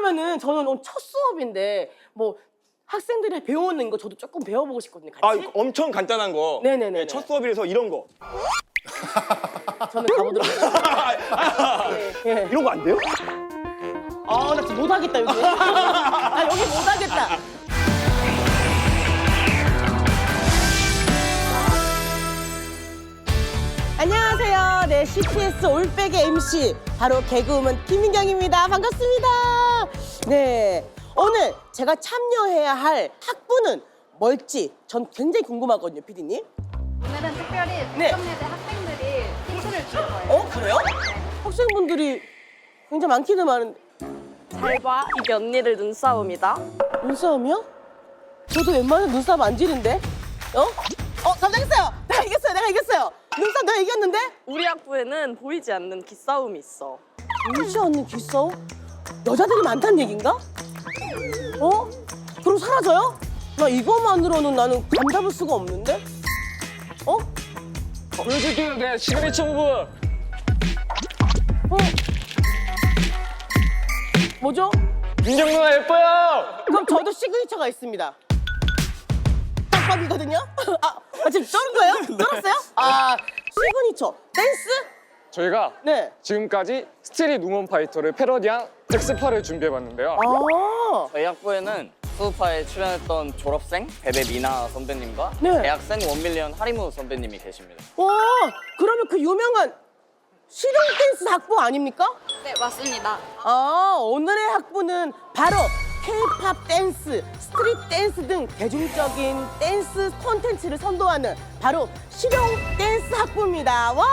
그러면은 저는 오늘 첫 수업인데 뭐 학생들이 배우는 거 저도 조금 배워보고 싶거든요. 아 같이. 엄청 간단한 거. 네네네. 네, 첫 수업이라서 이런 거. 저는 가보도록 하겠습니다. 예, 예. 이런 거 안 돼요? 아, 나 진짜 못하겠다, 여기. 나 여기 못하겠다. 안녕하세요. 네, CTS 올백의 MC, 바로 개그우먼 김민경입니다. 반갑습니다. 네. 오늘 제가 참여해야 할 학부는 뭘지 전 굉장히 궁금하거든요, 피디님. 오늘은 특별히 네. 국정예대 학생들이 힌트를 줄 거예요. 어, 그래요? 학생분들이 굉장히 많기는 많은데. 잘 봐. 이게 언니들 눈싸움이다. 눈싸움이요? 저도 웬만하면 눈싸움 안 지는데? 어? 어, 감당했어요! 이겼어요! 눈싸움 내가 이겼는데? 우리 학부에는 보이지 않는 기싸움이 있어. 보이지 않는 기싸움? 여자들이 많다는 얘긴가? 어? 그럼 사라져요? 나 이거만으로는 나는 감 잡을 수가 없는데? 어? 보여줄게요 내 시그니처 무브 어? 뭐죠? 민정 누나 예뻐요 그럼 저도 시그니처가 있습니다. 딱밤이거든요? 아, 아, 지금 쩔은 거예요? 쩔었어요? 아, 시그니처. 댄스? 저희가 네. 지금까지 스트릿 우먼 파이터를 패러디한 엑스파를 준비해봤는데요 아, 저희 학부에는 수우파에 출연했던 졸업생 베베 미나 선배님과 네. 대학생 원밀리언 하리무 선배님이 계십니다. 와, 그러면 그 유명한 실용 댄스 학부 아닙니까? 네, 맞습니다. 아, 오늘의 학부는 바로 K-팝 댄스, 스트릿 댄스 등 대중적인 댄스 콘텐츠를 선도하는 바로 실용 댄스 학부입니다. 와!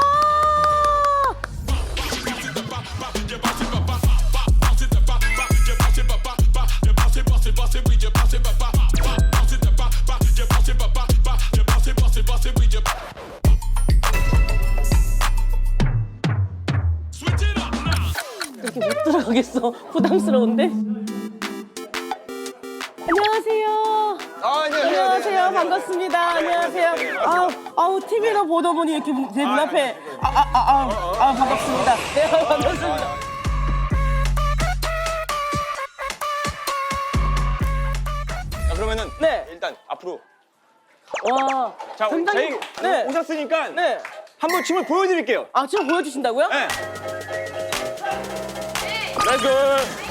이렇게 못 들어가겠어. 부담스러운데? 반갑습니다. 안녕하세요. 아우, 아우, TV로 보다 보니 이렇게 제 눈앞에. 아, 아, 아, 아, 아, 반갑습니다. 네, 반갑습니다. 자, 그러면은 네. 일단 앞으로. 와. 자, 굉장히- 저희 네. 오셨으니까 네. 한번 춤을 보여드릴게요. 아, 지금 보여주신다고요? 네. 우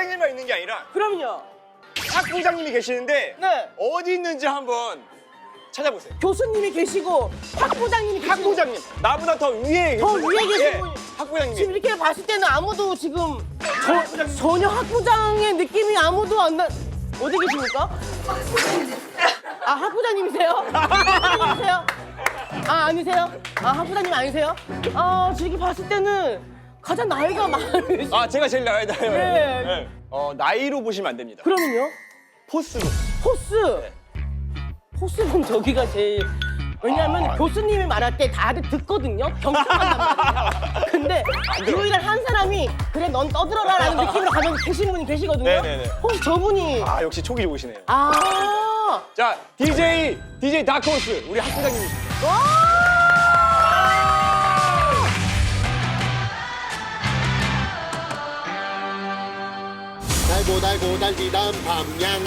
학생들만 있는 게 아니라 그럼요. 학 부장님이 계시는데 네. 어디 있는지 한번 찾아보세요. 교수님이 계시고 학부장님이 계시고 학부장님, 나보다 더 위에 더 계신 위에 계신 예, 분이- 학부장님. 지금 이렇게 봤을 때는 아무도 지금 저, 전혀 학부장의 느낌이 아무도 안 나. 어디 계십니까? 아 학부장님이세요? 학부장님이세요? 아 아니세요? 아 학부장님 아니세요? 아 지금 봤을 때는 가장 나이가 많으시. 아, 제가 제일 나이 나요. 네. 어, 나이로 보시면 안 됩니다. 그러면요? 포스로. 포스. 포스는 저기가 제일. 왜냐하면 교수님이 말할 때 다들 듣거든요. 경청한단 말이에요. 근데 유일한 한 사람이 그래 넌 떠들어라라는 느낌으로 가면 계신 분이 계시거든요. 네네네. 혹시 저분이 아, 역시 촉이 좋으시네요. 아. 자, DJ, DJ 다크호스, 우리 학부장님이십니다. 와! 달고 달고 달리던 밤양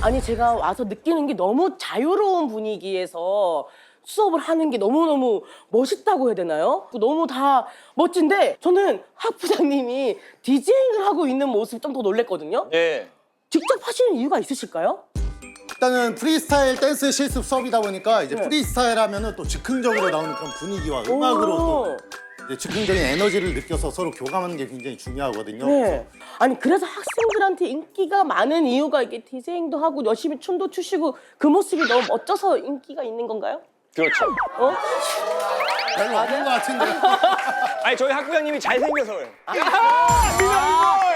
아니 제가 와서 느끼는 게 너무 자유로운 분위기에서 수업을 하는 게 너무너무 멋있다고 해야 되나요? 너무 다 멋진데 저는 학부장님이 디제잉을 하고 있는 모습이 좀 더 놀랬거든요. 예. 직접 하시는 이유가 있으실까요? 일단은 프리스타일 댄스 실습 수업이다 보니까 이제 네. 프리스타일 하면은 또 즉흥적으로 나오는 그런 분위기와 음악으로 또 이제 즉흥적인 에너지를 느껴서 서로 교감하는 게 굉장히 중요하거든요. 네. 아니 그래서 학생들한테 인기가 많은 이유가 이게 디제잉도 하고 열심히 춤도 추시고 그 모습이 너무 멋져서 인기가 있는 건가요? 그렇죠. 어? 별로 없는 것 같은데. 아니 저희 학부장님이 잘생겨서 그래요.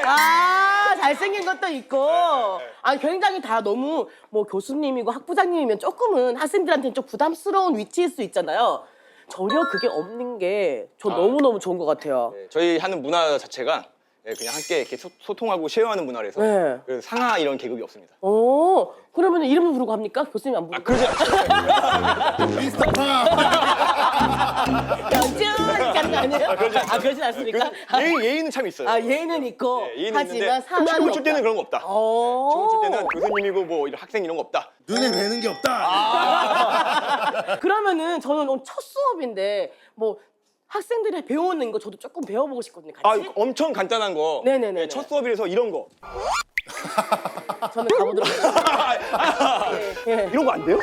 아 잘생긴 것도 있고 아니 굉장히 다 너무 뭐 교수님이고 학부장님이면 조금은 학생들한테는 좀 부담스러운 위치일 수 있잖아요. 전혀 그게 없는 게 저 너무 너무 좋은 것 같아요. 네, 저희 하는 문화 자체가 네, 그냥 함께 이렇게 소, 소통하고 쉐어하는 문화라서 네. 그 상하 이런 계급이 없습니다. 오 그러면 이름을 부르고 합니까? 교수님 안아 부르고? 그러지 않죠. 미스터 파. 짠 이렇게 하는 거 아니에요? 아 그러진 않습니까? 그, 예의, 예의는 참 있어요. 아 예의는 있고 네, 예의는 하지만 있는데 상하는 춤을 출 때는. 그런 거 없다. 오. 춤을 출 때는 교수님이고 뭐 이런 학생 이런 거 없다. 눈에 뵈는 게 없다. 아. 그러면은 저는 오늘 첫 수업인데 뭐 학생들이 배우는 거 저도 조금 배워보고 싶거든요. 아 같이. 엄청 간단한 거. 네네네네. 네, 첫 수업이라서 이런 거. 저는 가보도록 하겠습니다. 예. 이런 거 안 돼요?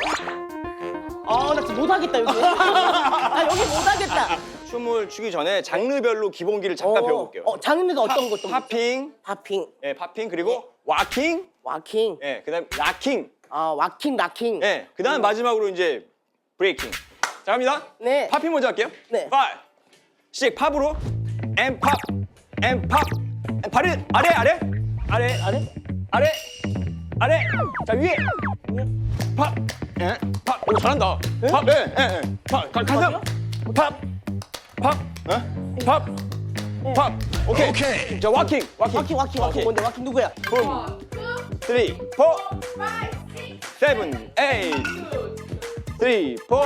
아, 나 진짜 못하겠다, 여기. 아, 여기 못하겠다. 춤을 추기 전에 장르별로 기본기를 잠깐 배워볼게요. 어, 장르가 어떤 거? 팝핑, 팝핑, 예, 팝핑 그리고 와킹, 와킹, 예, 그다음 락킹, 아, 와킹, 락킹. 예, 그다음 마지막으로 이제 브레이킹. 자 갑니다. 네. 팝핑 먼저 할게요. 네. 5, 6, 팝으로 엠 팝, 엠 팝, 엠 발을 아래 아래 아래 아래? 아래 아래 자 위에 팝, 예, 팝, 오 잘한다. 팝, 예, 예, 예, 팝, 가, 가슴, 팝, 팝, 어? 팝, 팝, 오케이, 오케이. 자 와킹, 와킹, 와킹, 와킹, 와킹. 뭔데, 와킹 누구야? 붐, 쓰리, 포, 세븐, 에잇, 쓰리, 포,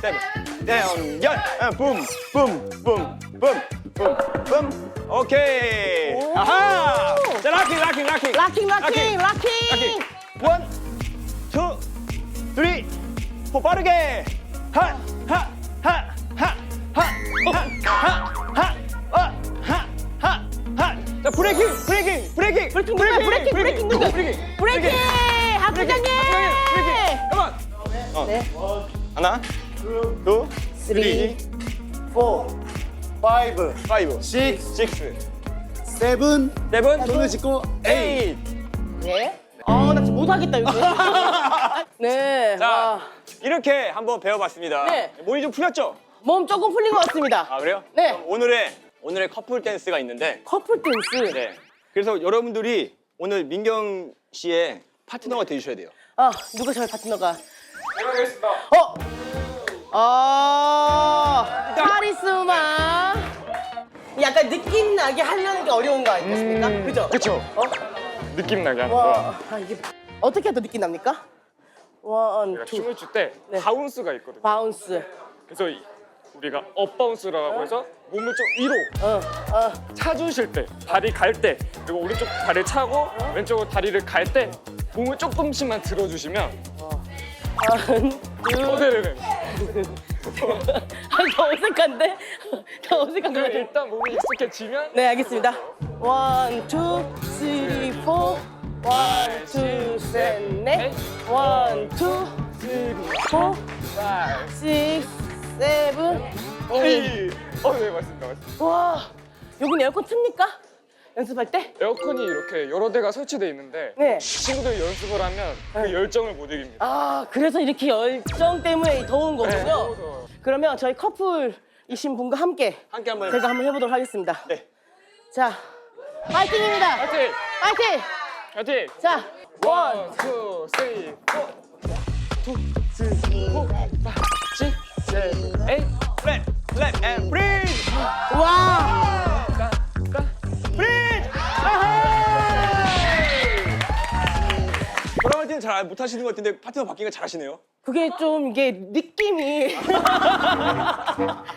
세븐, 다운, 열, 아, 붐, 붐, 붐, 붐, 붐, 붐. 오케이. 아하. 자 락킹, 락킹, 락킹. 락킹, 락킹, 락킹. 락킹. 원, 투, 쓰리, 포 빠르게. 하, 하, 하, 하, 하, 하, 하, 하, 어, 하, 하, 하. 자 브레이킹, 브레이킹, 브레이킹, 브레이킹 누구야? 브레이킹, 브레이킹 누구? 브레이킹, 브레이킹! 학부장님! 브레이킹. 가만. 어. 네. 하나, 둘, 쓰리, 포, 파이브, 파이브, 식스, 식스, 세븐. 세븐, 손을 짚고 에잇. 에잇. 네. 아, 나 진짜 못하겠다, 여기. 네. 자, 와. 이렇게 한번 배워봤습니다. 네. 몸이 좀 풀렸죠? 몸 조금 풀린 것 같습니다. 아 그래요? 네. 그럼 오늘의 오늘의 커플 댄스가 있는데, 커플 댄스. 네. 그래서 여러분들이 오늘 민경 씨의 파트너가 되주셔야 돼요. 아, 누가 저희 파트너가? 제가 하겠습니다. 어? 아, 카리스마. 약간 느낌 나게 하려는 게 어려운 거 아니겠습니까? 그죠? 그쵸? 어? 느낌 나게 하는 거. 와, 아, 이게 어떻게 해도 느낌 납니까? 원, 투, 춤을 출때 네. 바운스가 있거든 요. 바운스. 그래서 이- 우리가 업바운스라고 해서 몸을 좀 위로 어, 어. 차주실 때, 다리 갈 때, 그리고 오른쪽 다리를 차고 왼쪽으로 다리를 갈 때 몸을 조금씩만 들어주시면 원, 투. 어, 네네 네. 아, 더 어색한데? 더 어색한 거 그럼 같아요. 일단 몸이 익숙해지면 네, 알겠습니다. 원, 투, 쓰리, 포. 원, 투, 셋, 넷. 원, 투, 쓰리, 포. 식스, 세븐, 에잇. 에이. 어, 네, 맞습니다. 맞습니다. 와, 여기는 에어컨 틉니까? 연습할 때? 에어컨이 이렇게 여러 대가 설치돼 있는데 네. 친구들이 연습을 하면 그 열정을 못 이깁니다. 아, 그래서 이렇게 열정 때문에 더운 네, 거군요. 더워서. 그러면 저희 커플이신 분과 함께 함께 한번 제가 한번 해보도록 하겠습니다. 네. 자, 파이팅입니다. 파이팅! 파이팅! 파이팅! 자, 원, 원, 투, 쓰리, 포. 투, 쓰리, 포. 파, 식, 셋, 에잇. 플랩, 플랩 앤 프리즈, 와! 때는 잘 못 하시는 것 같은데 파트너 바뀌니까 잘하시네요. 그게 좀 이게 느낌이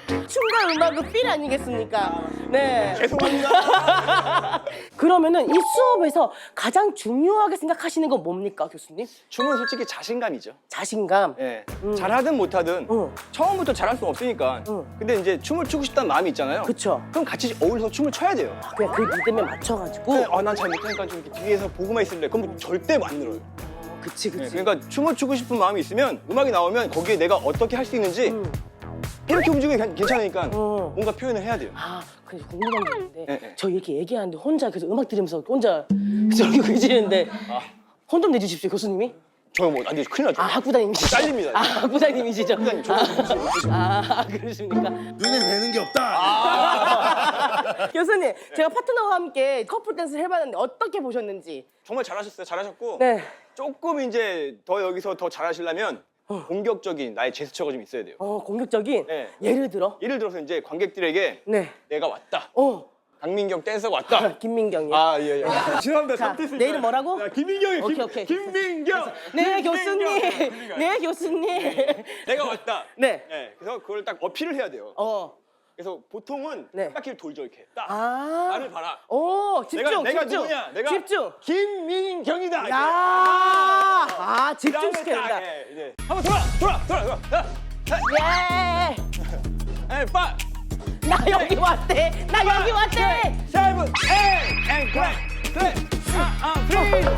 춤과 음악은 필 아니겠습니까? 네. 죄송합니다. 그러면은 이 수업에서 가장 중요하게 생각하시는 건 뭡니까, 교수님? 춤은 솔직히 자신감이죠. 자신감. 예. 잘하든 못하든 응. 처음부터 잘할 수는 없으니까. 응. 근데 이제 춤을 추고 싶다는 마음이 있잖아요. 그쵸. 그럼 같이 어울려서 춤을 춰야 돼요. 그냥 그 리듬에 맞춰가지고. 아, 난 잘 못하니까 좀 이렇게 뒤에서 보고만 있을래. 그럼 절대 안 늘어요. 그치, 예, 그치. 그러니까 춤을 추고 싶은 마음이 있으면 음악이 나오면 거기에 내가 어떻게 할 수 있는지 음. 이렇게 움직이면 괜- 괜찮으니까 어. 뭔가 표현을 해야 돼요. 아, 근데 궁금한 게 있는데 네, 네. 저 이렇게 얘기하는데 혼자 그래서 음악 들으면서 혼자 저렇게 계시는데 혼좀 내주십시오 교수님이. 저뭐안 되죠. 큰일 나죠. 아 학부장님이시죠? 잘립니다. 아 학부장님이시죠? 학부장님, 저도 아, 아 그러십니까? 눈에 뵈는 게 없다. 교수님 제가 파트너와 함께 커플 댄스를 해봤는데 어떻게 보셨는지. 정말 잘하셨어요. 잘하셨고 네. 조금 이제 더 여기서 더 잘하시려면 공격적인 나의 제스처가 좀 있어야 돼요. 어 공격적인. 네. 예를 들어. 예를 들어서 이제 관객들에게 네. 내가 왔다. 어 강민경 댄서가 왔다. 김민경이요. 아, 예, 예. 죄송합니다. 자, 잘못했습니다. 내 이름 뭐라고? 자, 김민경이요. 오케이, 김, 오케이. 김민경. 네 김민경. 교수님. 네 교수님. 내가 왔다. 네. 네. 그래서 그걸 딱 어필을 해야 돼요. 어. 그래서 보통은 네. 한 바퀴를 돌죠 이렇게. 딱 아. 나를 봐라. 오 집중 내가 내가 집중. 누구냐? 내가 집중. 김민경이다. 야. 아 집중시켜야 그다음에 딱, 된다. 예, 이제 한번 돌아, 돌아, 돌아, 돌아. 자, 자, 예. 에, 빠, 나 여기 왔대. 나 여기 왔대. 세븐, 에이, 앤 클랩, 클랩, 아, 아, 프리즈,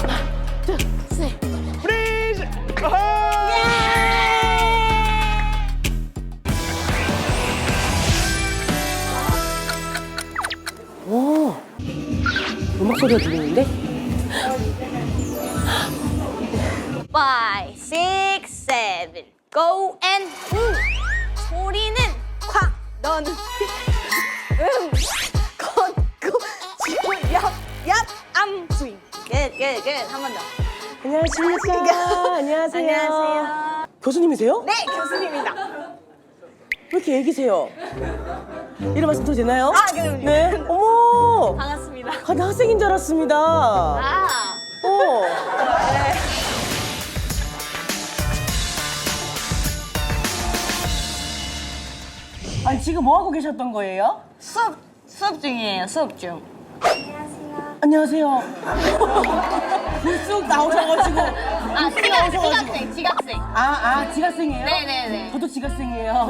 둘, 셋. 프리즈. 어허! 오. 음악 소리가 들리는데? Five, six, seven, go and move. 소리는 콱, 너는 한 번 더. 안녕하십니까. 안녕하세요. 안녕하세요. 교수님이세요? 네, 교수님입니다. 왜 이렇게 애기세요? 이름 말씀 도 되나요? 아, 그럼요. 네. 어머. 반갑습니다. 아, 나 학생인 줄 알았습니다. 아, 어. 아니 지금 뭐 하고 계셨던 거예요? 수업, 수업 중이에요, 수업 중. 안녕하세요. 불쑥 나오셔가지고. 아, 불쑥 지각, 나오셔가지고. 지각생, 지각생. 아, 아, 지각생이에요? 네네네. 저도 지각생이에요.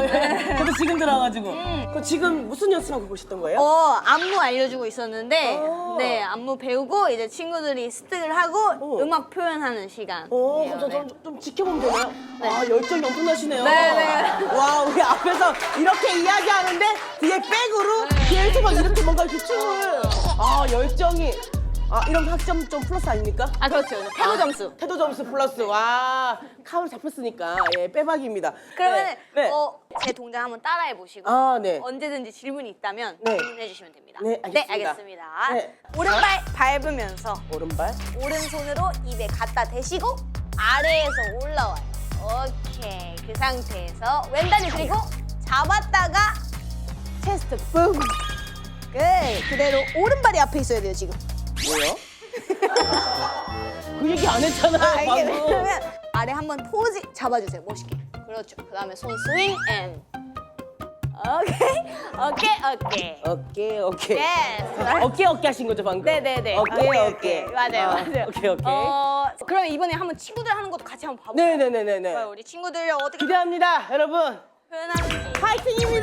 저도 지금 들어와가지고. 그 지금 무슨 연습하고 계셨던 거예요? 어, 안무 알려주고 있었는데, 어. 네, 안무 배우고 이제 친구들이 스틱을 하고 어. 음악 표현하는 시간. 어, 그럼 저, 좀, 좀 지켜보면 되나요? 아, 열정이 엄청나시네요. 네, 네. 와, 우리 앞에서 이렇게 이야기하는데 뒤에 백으로 네. 뒤에서 막 이렇게 뭔가 이렇게 춤을. 아, 열정이. 아, 이런 학점 좀 플러스 아닙니까? 아, 그렇죠. 태도 점수. 태도 점수 플러스. 와, 카울 잡혔으니까. 예, 빼박입니다. 그러면 네. 네. 어, 제 동작 한번 따라해 보시고 아, 네. 언제든지 질문이 있다면 네. 질문해 주시면 됩니다. 네, 알겠습니다. 알겠습니다. 네. 오른발 밟으면서 오른발. 오른손으로 입에 갖다 대시고 아래에서 올라와요. 오케이. 그 상태에서 왼다리 그리고 잡았다가 체스트 뿡. 끝. 그대로 오른발이 앞에 있어야 돼요, 지금. 뭐요? 그 얘기 안 했잖아요, 아, 이게 방금. 왜냐면 아래 한번 포즈 잡아주세요, 멋있게. 그렇죠. 그 다음에 손 스윙 앤. 오케이. 오케이, 오케이. 오케이, 오케이. 예스. 어깨 어깨 하신 거죠 방금? 네네네. 어깨 오케이, 어깨. 오케이. 맞아요, 아, 맞아요. 오케이 오케이. 어, 그럼 이번에 한번 친구들 하는 것도 같이 한번 봐볼까요? 네네네네네. 좋아요, 우리 친구들 어떻게 기대합니다, 여러분.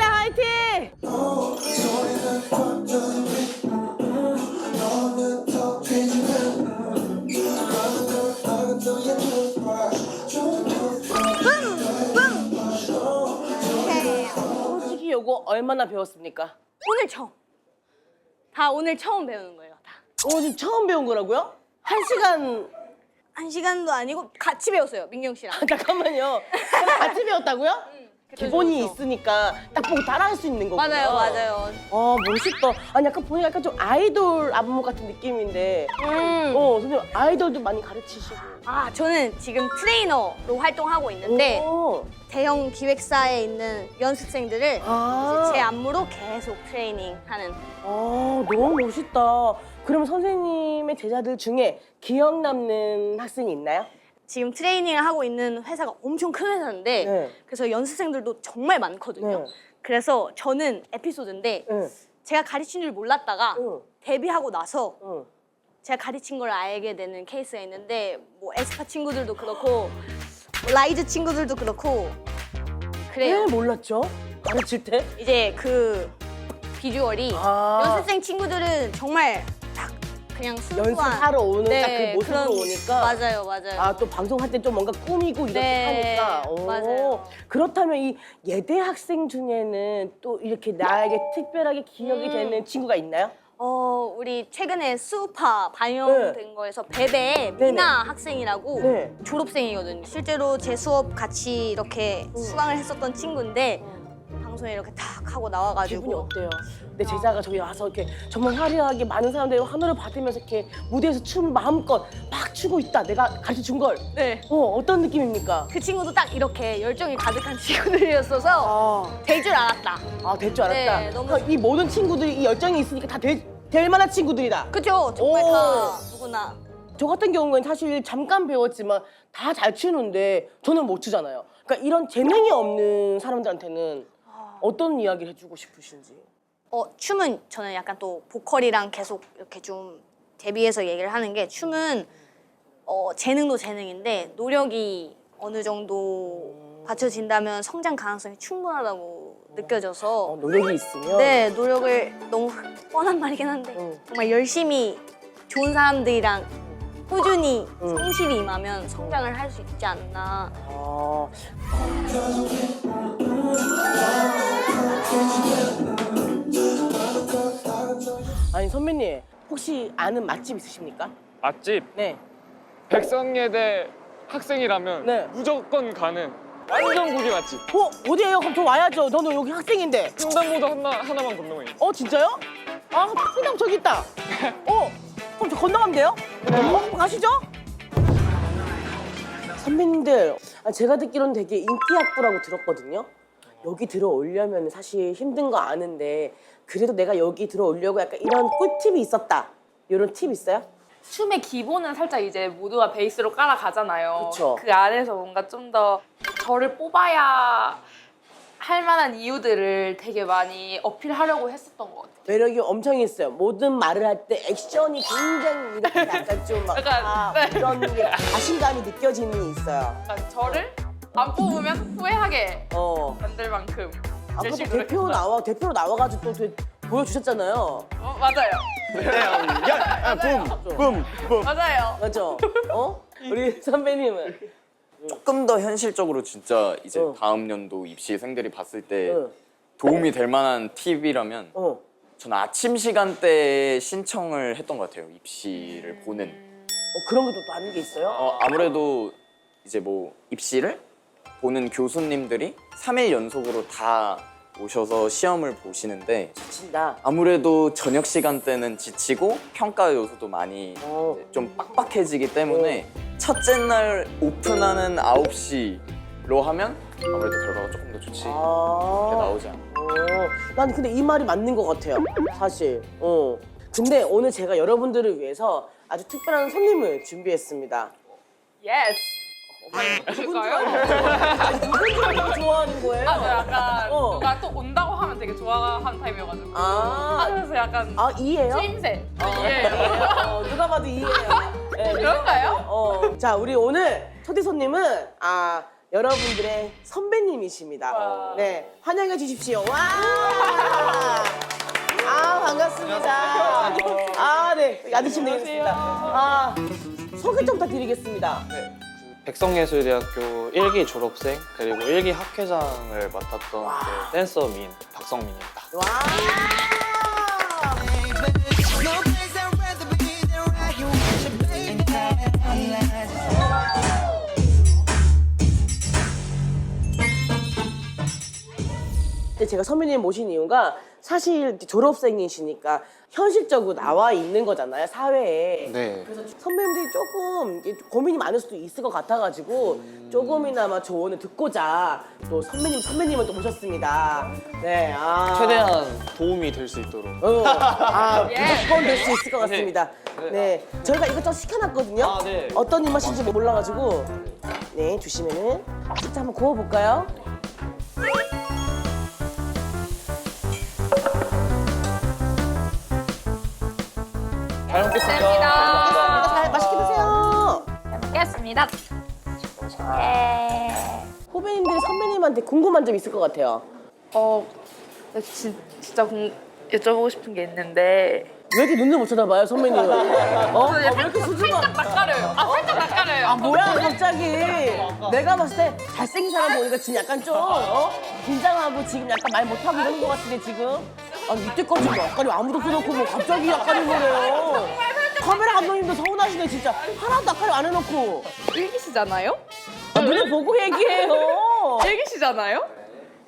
파이팅! 오케이. 솔직히 요거 얼마나 배웠습니까? 오늘 처음. 다 오늘 처음 배우는 거예요, 다. 오 지금 처음 배운 거라고요? 한 시간 한 시간도 아니고 같이 배웠어요, 민경 씨랑. 아, 잠깐만요. 같이 배웠다고요? 기본이. 있으니까 딱 보고 따라할 수 있는 거구나. 맞아요, 맞아요. 어 멋있다. 아니 약간 보니까 약간 좀 아이돌 안무 같은 느낌인데. 음. 어 선생님 아이돌도 많이 가르치시고. 아, 저는 지금 트레이너로 활동하고 있는데 오. 대형 기획사에 있는 연습생들을 아. 이제 제 안무로 계속 트레이닝하는 아, 너무 멋있다. 그럼 선생님의 제자들 중에 기억 남는 학생이 있나요? 지금 트레이닝을 하고 있는 회사가 엄청 큰 회사인데 네. 그래서 연습생들도 정말 많거든요. 네. 그래서 저는 에피소드인데 응. 제가 가르친 줄 몰랐다가 응. 데뷔하고 나서 응. 제가 가르친 걸 알게 되는 케이스가 있는데 뭐 에스파 친구들도 그렇고 뭐 라이즈 친구들도 그렇고 그래요. 왜 몰랐죠? 가르칠 때? 이제 그 비주얼이 아. 연습생 친구들은 정말 딱 그냥 순수한 연습하러 오는 딱 그 모습으로 그런- 오니까 맞아요, 맞아요. 아 또 방송할 때 좀 뭔가 꾸미고 이렇게 네, 하니까 오. 맞아요. 그렇다면 이 예대 학생 중에는 또 이렇게 나에게 특별하게 기억이 음. 되는 친구가 있나요? 어, 우리 최근에 수우파 반영된 거에서 베베 미나 학생이라고 네. 졸업생이거든요. 실제로 제 수업 같이 이렇게 수강을 했었던 친구인데 방송에 이렇게 탁 하고 기분이 나와가지고 어때요? 내 제자가 저기 와서 이렇게 정말 화려하게 많은 사람들의 환호를 받으면서 이렇게 무대에서 춤을 마음껏 막 추고 있다. 내가 가르쳐 준 걸. 네. 어, 어떤 느낌입니까? 그 친구도 딱 이렇게 열정이 가득한 친구들이었어서 아, 될 줄 알았다. 아 될 줄 알았다. 네, 너무- 이 모든 친구들이 이 열정이 있으니까 다 될, 될 만한 친구들이다. 그죠? 정말 오. 다 누구나. 저 같은 경우는 사실 잠깐 배웠지만 다 잘 추는데 저는 못 추잖아요. 그러니까 이런 재능이 없는 사람들한테는 어떤 이야기를 해주고 싶으신지. 어, 춤은 저는 약간 또 보컬이랑 계속 이렇게 좀 대비해서 얘기를 하는 게 춤은 어, 재능도 재능인데 노력이 어느 정도 받쳐진다면 성장 가능성이 충분하다고 느껴져서 어, 노력이 있으면 네 노력을 너무 뻔한 말이긴 한데 응. 정말 열심히 좋은 사람들이랑 꾸준히 응. 성실히 임하면 성장을 할 수 있지 않나 아, 선배님 혹시 아는 맛집 있으십니까? 맛집 네. 백성예대 학생이라면 네. 무조건 가는 완전 고기 맛집. 어 어디에요? 그럼 저 와야죠. 저는 여기 학생인데. 횡단보도 하나 하나만 건너면 있어. 어 진짜요? 아 학생 저기 있다. 어 그럼 저 건너가면 돼요? 어 가시죠. 선배님들 아, 제가 듣기로는 되게 인기 학부라고 들었거든요. 여기 들어오려면 사실 힘든 거 아는데 그래도 내가 여기 들어오려고 약간 이런 꿀팁이 있었다. 이런 팁 있어요? 춤의 기본은 살짝 이제 모두가 베이스로 깔아가잖아요. 그쵸. 그 안에서 뭔가 좀 더 저를 뽑아야 할 만한 이유들을 되게 많이 어필하려고 했었던 것 같아요. 매력이 엄청 있어요. 모든 말을 할 때 액션이 굉장히 이렇게 약간 좀막 약간, 아, 네. 이런 게 자신감이 느껴지는 게 있어요. 약간 저를 안 뽑으면 후회하게 어. 만들 만큼 아까도 대표. 나와 대표로 나와가지고 또 되- 보여주셨잖아요. 어, 맞아요. 야, 붐, 붐, 붐. 맞아요. 맞죠? 어? 우리 선배님은 조금 더 현실적으로 진짜 이제 어. 다음 연도 입시생들이 봤을 때 어. 도움이 될 만한 팁이라면 어. 저는 아침 시간대에 신청을 했던 것 같아요. 입시를 보는. 어, 그런 것도 또 하는 게 있어요? 어, 아무래도 이제 뭐 입시를 보는 교수님들이 3일 연속으로 다 오셔서 시험을 보시는데 친다. 아무래도 저녁 시간대는 지치고 평가 요소도 많이 어. 이제 좀 빡빡해지기 때문에 첫째 날 오픈하는 9시로 하면 아무래도 결과가 조금 더 좋지 이렇게 아. 나오지 않아. 어, 난 근데 이 말이 맞는 것 같아요. 사실. 어. 근데 오늘 제가 여러분들을 위해서 아주 특별한 손님을 준비했습니다. 예 스. 누군가요? 누굴까요? 누군지 알고 좋아하는 거예요? 아, 저 약간 어. 누가 또 온다고 하면 되게 좋아하는 타입이어가지고. 아. 그래서 약간 아, 이해요? 쓰임새. 아, 예. 어, 누가 봐도 이해해요. 네, 그런가요? 어. 자, 우리 오늘 초대 손님은 아 여러분들의 선배님이십니다. 와. 네, 환영해 주십시오. 와! 아 반갑습니다. 아, 네, 앉으시면 되겠습니다. 아, 소개 좀 부탁드리겠습니다. 네, 백성예술대학교 1기 졸업생 그리고 1기 학회장을 맡았던 그 댄서 민 박성민입니다. 와! 근데 제가 선배님 모신 이유가 사실 졸업생이시니까 현실적으로 나와 있는 거잖아요 사회에. 네. 그래서 선배님들이 조금 이게 고민이 많을 수도 있을 것 같아가지고 조금이나마 조언을 듣고자 또 선배님 선배님을 또 모셨습니다. 네. 아. 최대한 도움이 될 수 있도록. 어, 아, 무조건 될 수 있을 것 같습니다. 네, 저희가 이것저것 시켜놨거든요. 아, 네. 어떤 입맛인지 몰라가지고. 네, 주시면은 살짝 한번 구워볼까요? 잘 먹겠습니다. 잘 맛있게 드세요. 먹겠습니다. 후배님들이 선배님한테 궁금한 점 있을 것 같아요. 어, 네, 진, 진짜 공, 여쭤보고 싶은 게 있는데 왜 이렇게 눈을 못 쳐다봐요, 선배님? 어? 왜 살짝, 이렇게 수줍어? 살짝 낯가려요. 아 살짝 낯가려요. 아 뭐야 갑자기 내가 봤을 때 잘생긴 사람 보니까 지금 약간 좀 어? 긴장하고 지금 약간 말 못하고 이러는 것 같은데 지금 아니 이때까지 뭐 약간이 아무도 없어놓고 뭐 갑자기 약간이 뭐래요 카메라 감독님도 서운하시네 진짜 하나도 약간이 안 해놓고 일기시잖아요? 아, 눈에 보고 얘기해요 일기시잖아요?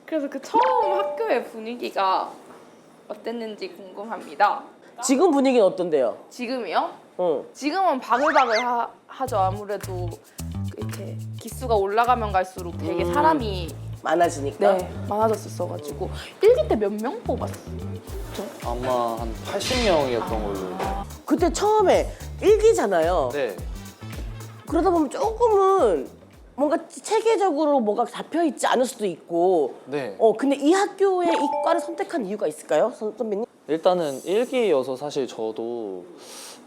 그래서 그 처음 학교의 분위기가 어땠는지 궁금합니다. 지금 분위기는 어떤데요? 지금이요? 응. 지금은 바글바글 하, 하죠. 아무래도 이렇게 기수가 올라가면 갈수록 되게 사람이 많아지니까 네 많아졌었어가지고 일기 때 몇 명 뽑았어? 아마 한 80명이었던 걸로. 그때 처음에 일기잖아요 네. 그러다 보면 조금은 뭔가 체계적으로 뭐가 잡혀 있지 않을 수도 있고 네. 어 근데 이 학교에 이과를 선택한 이유가 있을까요, 선, 선배님? 일단은 일기여서 사실 저도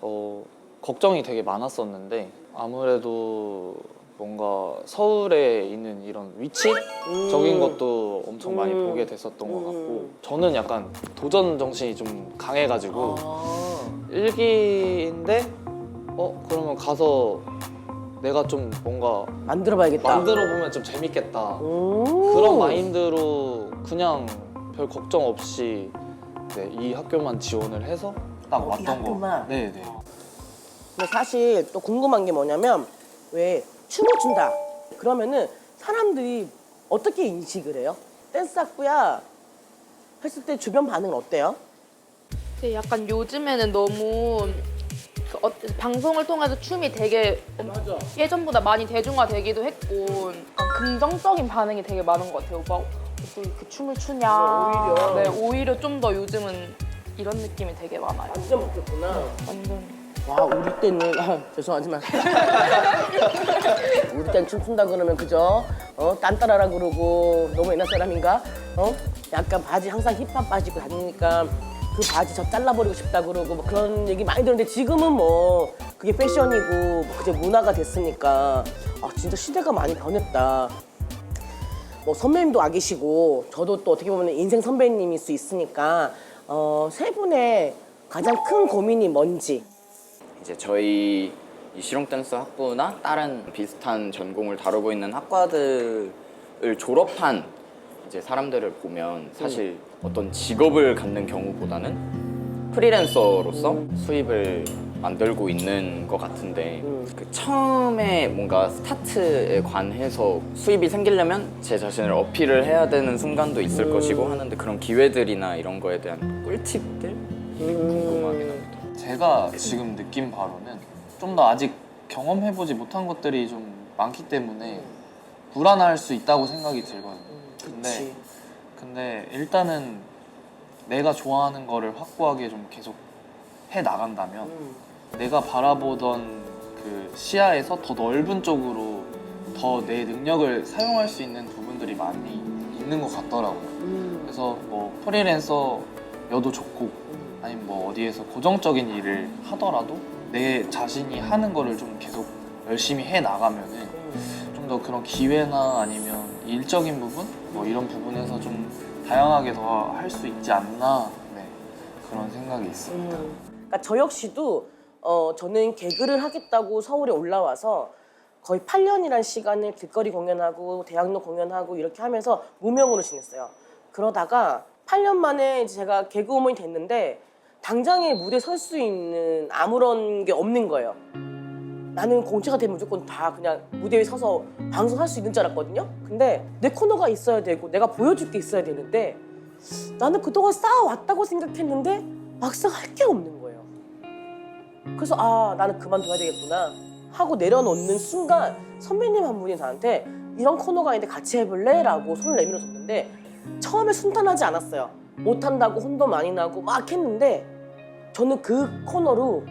어, 걱정이 되게 많았었는데 아무래도 뭔가 서울에 있는 이런 위치적인 것도 엄청 많이 음. 보게 됐었던 것 같고 음. 저는 약간 도전 정신이 좀 강해가지고 아. 일기인데 어 그러면 가서 내가 좀 뭔가 만들어봐야겠다. 만들어 보면 좀 재밌겠다 오. 그런 마인드로 그냥 별 걱정 없이 네, 이 학교만 지원을 해서 딱 어, 이 왔던 거. 학교만? 네, 네. 근데 사실 또 궁금한 게 뭐냐면 왜 춤을 춘다 그러면은 사람들이 어떻게 인식을 해요? 댄스 학부야 했을 때 주변 반응은 어때요? 근데 약간 요즘에는 너무 그 어- 방송을 통해서 춤이 되게 예전보다 많이 대중화되기도 했고 약간 긍정적인 반응이 되게 많은 것 같아요. 막 그 춤을 추냐. 오히려. 네, 오히려 좀 더 요즘은 이런 느낌이 되게 많아요. 완전 바뀌었구나. 완전. 와 우리 때는 아, 죄송하지만 우리 때는 춤춘다 그러면 그죠? 어 딴따라라 그러고 너무 옛날 사람인가? 어 약간 바지 항상 힙합 바지 입고 다니니까 그 바지 저 잘라버리고 싶다 그러고 뭐 그런 얘기 많이 들었는데 지금은 뭐 그게 패션이고 뭐 그게 문화가 됐으니까 아 진짜 시대가 많이 변했다. 뭐 선배님도 와 계시고 저도 또 어떻게 보면 인생 선배님일 수 있으니까 어, 세 분의 가장 큰 고민이 뭔지. 이제 저희 이 실용 댄스 학부나 다른 비슷한 전공을 다루고 있는 학과들을 졸업한 이제 사람들을 보면 사실 어떤 직업을 갖는 경우보다는 프리랜서로서 수입을 만들고 있는 것 같은데 그 처음에 뭔가 스타트에 관해서 수입이 생기려면 제 자신을 어필을 해야 되는 순간도 있을 것이고 하는데 그런 기회들이나 이런 거에 대한 꿀팁들 궁금하긴 합니다. 제가 지금 느낀 바로는 좀 더 아직 경험해보지 못한 것들이 좀 많기 때문에 불안할 수 있다고 생각이 들거든요. 근데, 그치. 근데 일단은 내가 좋아하는 거를 확고하게 좀 계속 해 나간다면 내가 바라보던 그 시야에서 더 넓은 쪽으로 더 내 능력을 사용할 수 있는 부분들이 많이 있는 것 같더라고요. 그래서 뭐 프리랜서여도 좋고 아니면 뭐 어디에서 고정적인 일을 하더라도 내 자신이 하는 거를 좀 계속 열심히 해 나가면은 좀 더 그런 기회나 아니면 일적인 부분? 뭐 이런 부분에서 좀 다양하게 더 할 수 있지 않나? 네, 그런 생각이 있습니다. 그러니까 저 역시도 어, 저는 개그를 하겠다고 서울에 올라와서 거의 8년이란 시간을 길거리 공연하고 대학로 공연하고 이렇게 하면서 무명으로 지냈어요. 그러다가 8년 만에 제가 개그우먼이 됐는데 당장에 무대에 설수 있는 아무런 게 없는 거예요. 나는 공채가 되면 무조건 다 그냥 무대 위에 서서 방송할 수 있는 줄 알았거든요. 근데 내 코너가 있어야 되고 내가 보여줄 게 있어야 되는데 나는 그동안 쌓아왔다고 생각했는데 막상 할 게 없는 거예요. 그래서 아 나는 그만둬야 되겠구나 하고 내려놓는 순간 선배님 한 분이 저한테 이런 코너가 있는데 같이 해볼래? 라고 손을 내밀어 줬는데 처음에 순탄하지 않았어요. 못한다고 혼도 많이 나고 막 했는데 저는 그 코너로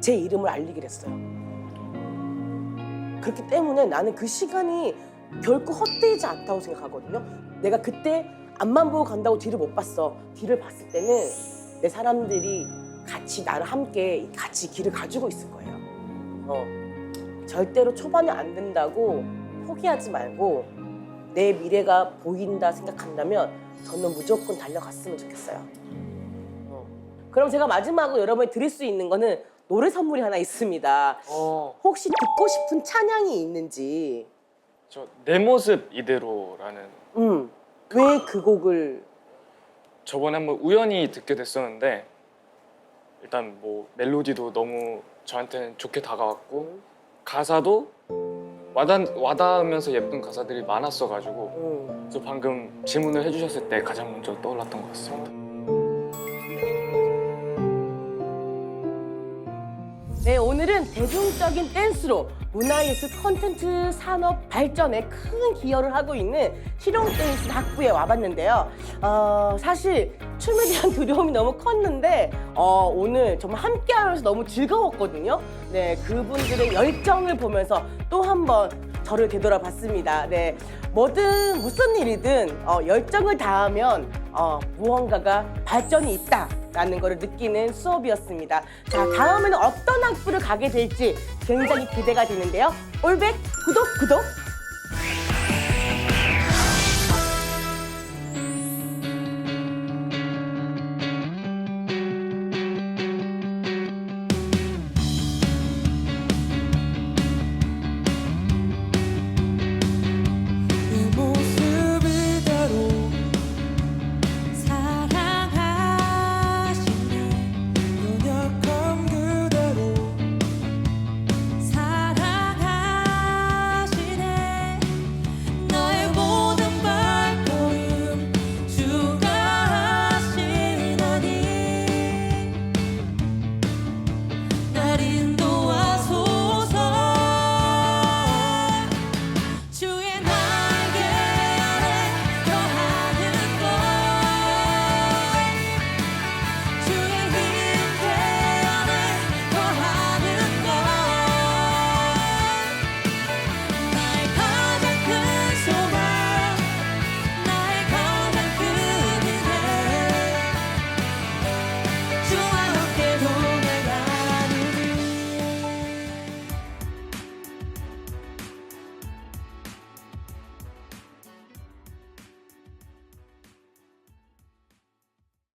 제 이름을 알리게 됐어요. 그렇기 때문에 나는 그 시간이 결코 헛되지 않다고 생각하거든요. 내가 그때 앞만 보고 간다고 뒤를 못 봤어. 뒤를 봤을 때는 내 사람들이 같이 나를 함께 같이 길을 가지고 있을 거예요. 어. 절대로 초반에 안 된다고 포기하지 말고 내 미래가 보인다 생각한다면 저는 무조건 달려갔으면 좋겠어요. 그럼 제가 마지막으로 여러분이 드릴 수 있는 거는 노래 선물이 하나 있습니다. 어, 혹시 듣고 싶은 찬양이 있는지, 저 내 모습 이대로라는 음, 왜 그 곡을 저번에 한번 우연히 듣게 됐었는데 일단 뭐 멜로디도 너무 저한테는 좋게 다가왔고 가사도 와닿, 와닿으면서 예쁜 가사들이 많았어가지고 음, 그래서 방금 질문을 해주셨을 때 가장 먼저 떠올랐던 것 같습니다. 네, 오늘은 대중적인 댄스로 문화예술 콘텐츠 산업 발전에 큰 기여를 하고 있는 실용 댄스 학부에 와봤는데요. 어, 사실 춤에 대한 두려움이 너무 컸는데 어, 오늘 정말 함께하면서 너무 즐거웠거든요. 네, 그분들의 열정을 보면서 또 한 번 저를 되돌아봤습니다. 네, 뭐든 무슨 일이든 어, 열정을 다하면 어, 무언가가 발전이 있다 라는 것을 느끼는 수업이었습니다. 자, 다음에는 어떤 학부를 가게 될지 굉장히 기대가 되는데요. 올백 구독 구독